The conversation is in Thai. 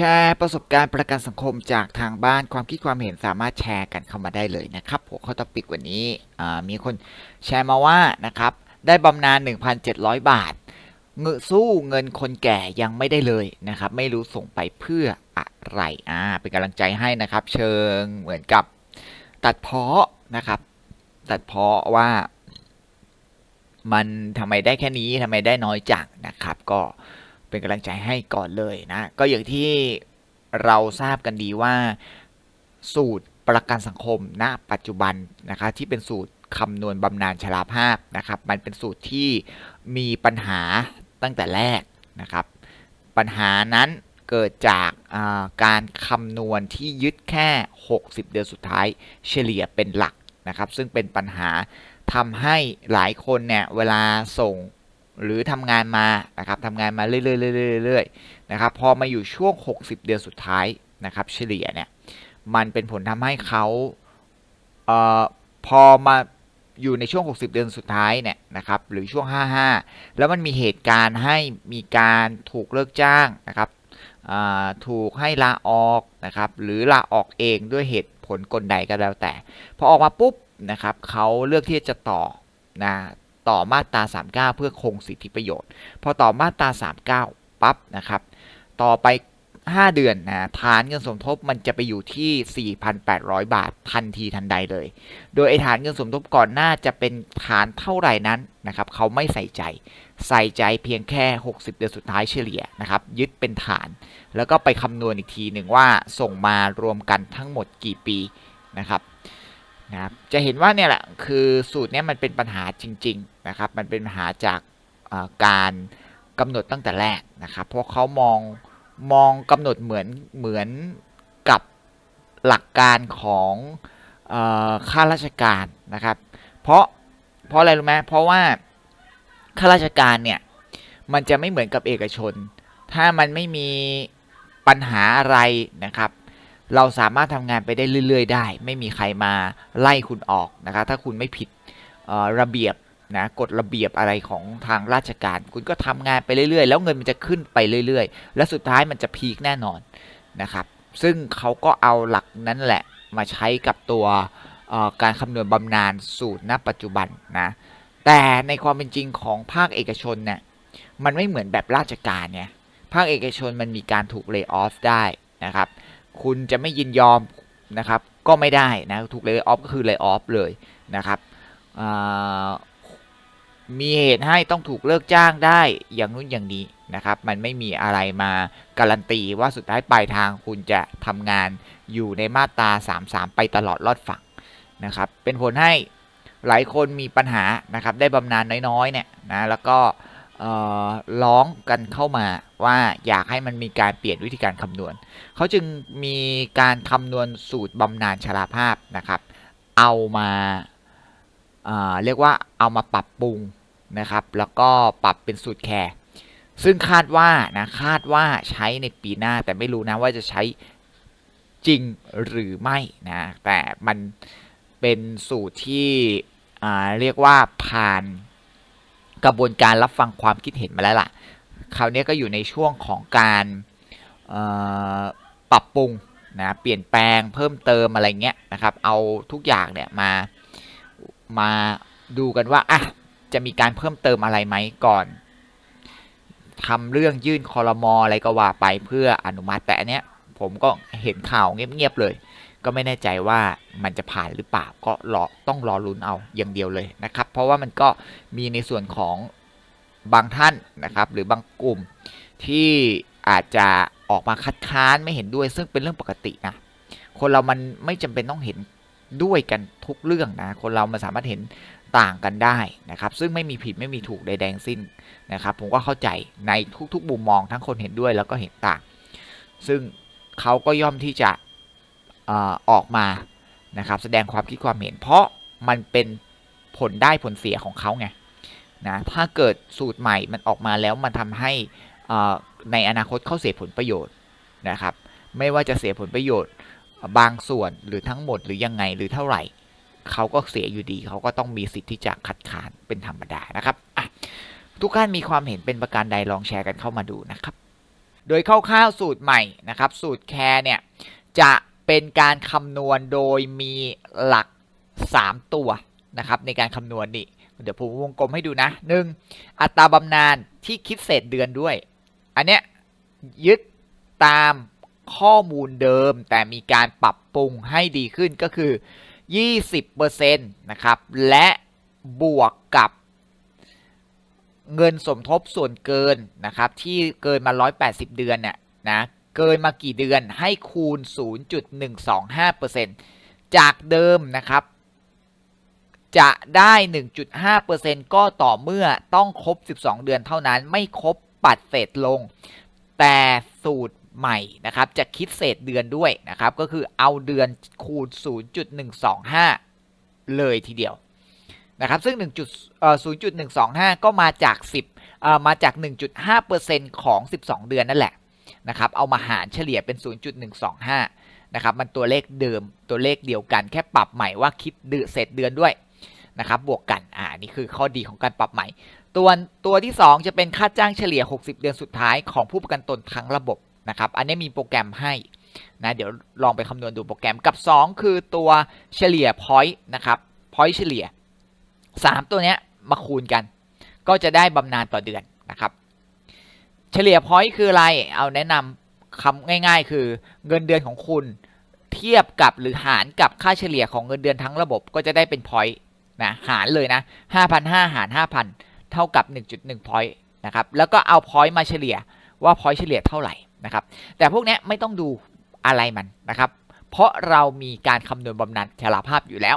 ชร์ประสบการณ์ประกันสังคมจากทางบ้านความคิดความเห็นสามารถแชร์กันเข้ามาได้เลยนะครับหัวข้อตอปิกวันนี้มีคนแชร์มาว่านะครับได้บำนาญ 1,700 บาทเงนสู้เงินคนแก่ยังไม่ได้เลยนะครับ ไม่รู้ส่งไปเพื่ออะไรอ่าเป็นกำลังใจให้นะครับ เชิงเหมือนกับตัดเพ้อนะครับ ตัดเพ้อว่า มันทำไมได้แค่นี้ทำไมได้น้อยจังนะครับ ก็ เป็นกำลังใจให้ก่อนเลยนะ ก็อย่างที่เราทราบกันดีว่าสูตรประกันสังคมณปัจจุบันนะคะที่เป็นสูตรคำนวณบำนาญชราภาพนะครับ มันเป็นสูตรที่มีปัญหาตั้งแต่แรกนะครับ ปัญหานั้นเกิดจากาการคำนวณที่ยึดแค่ 60 เดือนสุดท้ายเฉลี่ยเป็นหลักนะครับ ซึ่งเป็นปัญหาทำให้หลายคนเนี่ยเวลาส่ง หรือทำงานมานะครับทำงานมาเรื่อยๆๆๆนะครับพอมาอยู่ช่วง 60 เดือนสุดท้ายนะครับเฉลี่ยเนี่ยมันเป็นผลทำให้เขาเอ่อพอมาอยู่ในช่วง 60 เดือนสุดท้ายเนี่ยนะครับหรือช่วง 55 แล้วมันมีเหตุการณ์ให้มีการถูกเลิกจ้างนะครับถูกให้ลาออกนะครับหรือลาออกเองด้วยเหตุผลกลใดก็แล้วแต่ พอออกมาปุ๊บนะครับเขาเลือกที่จะต่อนะ ต่อมาตรา 39 เพื่อคงสิทธิประโยชน์ พอต่อมาตรา 39 ปั๊บนะครับ ต่อไป 5 เดือนนะฐานเงินสมทบมันจะไปอยู่ที่ 4,800 บาททันทีทันใดเลย โดยไอ้ฐานเงินสมทบก่อนหน้าจะเป็นฐานเท่าไหร่นั้นนะครับเขาไม่ใส่ใจ ใส่ใจเพียงแค่ 60 เดือนสุดท้ายเฉลี่ยนะครับยึดเป็นฐาน แล้วก็ไปคำนวณอีกทีหนึ่งว่าส่งมารวมกันทั้งหมดกี่ปีนะครับ นะครับจะเห็นว่าเนี่ยแหละคือสูตรนี้มันเป็นปัญหาจริงๆนะครับมันเป็นปัญหาจากการกำหนดตั้งแต่แรกนะครับเพราะเขามองมองกำหนดเหมือนเหมือนกับหลักการของข้าราชการนะครับ เพราะเพราะอะไรรู้ไหมเพราะว่าข้าราชการเนี่ยมันจะไม่เหมือนกับเอกชน ถ้ามันไม่มีปัญหาอะไรนะครับ เราสามารถทำงานไปได้เรื่อย ๆ ได้ ไม่มีใครมาไล่คุณออกนะครับถ้าคุณไม่ผิดระเบียบนะกฎระเบียบอะไรของทางราชการ คุณก็ทำงานไปเรื่อย ๆ แล้วเงินมันจะขึ้นไปเรื่อย ๆ และสุดท้ายมันจะพีคแน่นอนนะครับซึ่งเขาก็เอาหลักนั้นแหละมาใช้กับตัวการคำนวณบำนาญสูตรณปัจจุบันนะแต่ในความเป็นจริงของภาคเอกชนเนี่ยมันไม่เหมือนแบบราชการเนี่ยภาคเอกชนมันมีการถูกเลิกออฟได้นะครับ คุณจะไม่ยินยอมนะครับก็ไม่ได้นะถูกเลยออฟก็คือเลยออฟเลยนะครับมีเหตุให้ต้องถูกเลิกจ้างได้อย่างนู้นอย่างนี้นะครับ มันไม่มีอะไรมาการันตีว่าสุดท้ายปลายทางคุณจะทำงานอยู่ในมาตรา 33 ไปตลอดรอดฝั่งนะครับ เป็นผลให้หลายคนมีปัญหานะครับ ได้บำนาญน้อยๆเนี่ยนะแล้วก็ ร้องกันเข้ามาว่าอยากให้มันมีการเปลี่ยนวิธีการคำนวณ เขาจึงมีการคำนวณสูตรบำนาญชราภาพนะครับ เอามาเรียกว่าเอามาปรับปรุงนะครับ แล้วก็ปรับเป็นสูตรแคร์ซึ่งคาดว่านะคาดว่าใช้ในปีหน้าแต่ไม่รู้นะว่าจะใช้จริงหรือไม่นะแต่มันเป็นสูตรที่เรียกว่าผ่าน กระบวนการรับฟังความคิดเห็นมาแล้วล่ะ คราวนี้ก็อยู่ในช่วงของการปรับปรุงนะเปลี่ยนแปลงเพิ่มเติมอะไรเงี้ยนะครับ เอาทุกอย่างเนี่ยมามาดูกันว่าอะจะมีการเพิ่มเติมอะไรไหมก่อนทำเรื่องยื่นคอรมออะไรก็ว่าไปเพื่ออนุมัติแต่อันเนี้ยผมก็เห็นข่าวเงียบๆเลย ก็ไม่แน่ใจว่ามันจะผ่านหรือเปล่าก็รอต้องรอลุ้นเอาอย่างเดียวเลยนะครับ เพราะว่ามันก็มีในส่วนของบางท่านนะครับ หรือบางกลุ่มที่อาจจะออกมาคัดค้านไม่เห็นด้วย ซึ่งเป็นเรื่องปกตินะคนเรามันไม่จำเป็นต้องเห็นด้วยกันทุกเรื่องนะ คนเรามันสามารถเห็นต่างกันได้นะครับ ซึ่งไม่มีผิดไม่มีถูกใดแดงสิ้นนะครับ ผมก็เข้าใจในทุกๆมุมมองทั้งคนเห็นด้วยแล้วก็เห็นต่าง ซึ่งเขาก็ย่อมที่จะ ออกมานะครับแสดงความคิดความเห็น เพราะมันเป็นผลได้ผลเสียของเขาไงนะถ้าเกิดสูตรใหม่มันออกมาแล้วมันทำให้ในอนาคตเขาเสียผลประโยชน์นะครับ ไม่ว่าจะเสียผลประโยชน์บางส่วนหรือทั้งหมดหรือยังไงหรือเท่าไหร่เขาก็เสียอยู่ดีเขาก็ต้องมีสิทธิ์ที่จะคัดค้านเป็นธรรมดานะครับทุกท่านมีความเห็นเป็นประการใดลองแชร์กันเข้ามาดูนะครับ โดยคร่าวๆสูตรใหม่นะครับ สูตรแคร์เนี่ยจะ เป็นการคำนวณโดยมีหลัก 3 ตัวนะครับในการคำนวณนี่เดี๋ยวผมวงกลมให้ดูนะ 1. อัตราบำนาญที่คิดเศษเดือนด้วย อันเนี้ยยึดตามข้อมูลเดิมแต่มีการปรับปรุงให้ดีขึ้นก็คือ 20%นะครับ และบวกกับเงินสมทบส่วนเกินนะครับที่เกินมา 180 เดือนเนี่ยนะ เกินมากี่เดือนให้คูณ 0.125%จากเดิมนะครับ จะได้ 1.5%ก็ต่อเมื่อต้องครบ 12 เดือนเท่านั้นไม่ครบปัดเศษลง แต่สูตรใหม่นะครับ จะคิดเศษเดือนด้วยนะครับ ก็คือเอาเดือนคูณ 0.125 เลยทีเดียวนะครับซึ่ง1.0.125 ก็มาจาก 10มาจาก 1.5%ของ 12 เดือนนั่นแหละ นะครับเอามาหารเฉลี่ยเป็น 0.125 นะครับมันตัวเลขเดิมตัวเลขเดียวกันแค่ปรับใหม่ว่าคิดเดือนเศษเดือนด้วยนะครับบวกกันอ่านี่คือข้อดีของการปรับใหม่ ตัวตัวที่ 2 จะเป็นค่าจ้างเฉลี่ย 60 เดือนสุดท้ายของผู้ประกันตนทั้งระบบนะครับอันนี้มีโปรแกรมให้นะเดี๋ยวลองไปคำนวณดูโปรแกรมกับ 2 คือตัวเฉลี่ย point นะครับ point เฉลี่ย 3 ตัวเนี้ยมาคูณกัน ก็จะได้บำนาญต่อเดือนนะครับ เฉลี่ย point คืออะไร เอาแนะนำคำง่าย ๆ คือเงินเดือนของคุณเทียบกับหรือหารกับค่าเฉลี่ยของเงินเดือนทั้งระบบก็จะได้เป็น point นะหารเลยนะ5,500หาร 5,000 เท่ากับ 1.1 point นะครับแล้วก็เอา point มาเฉลี่ยว่า point เฉลี่ยเท่าไหร่นะครับแต่พวกนี้ไม่ต้องดูอะไรมันนะครับเพราะเรามีการคำนวณบำนาญชราภาพอยู่แล้ว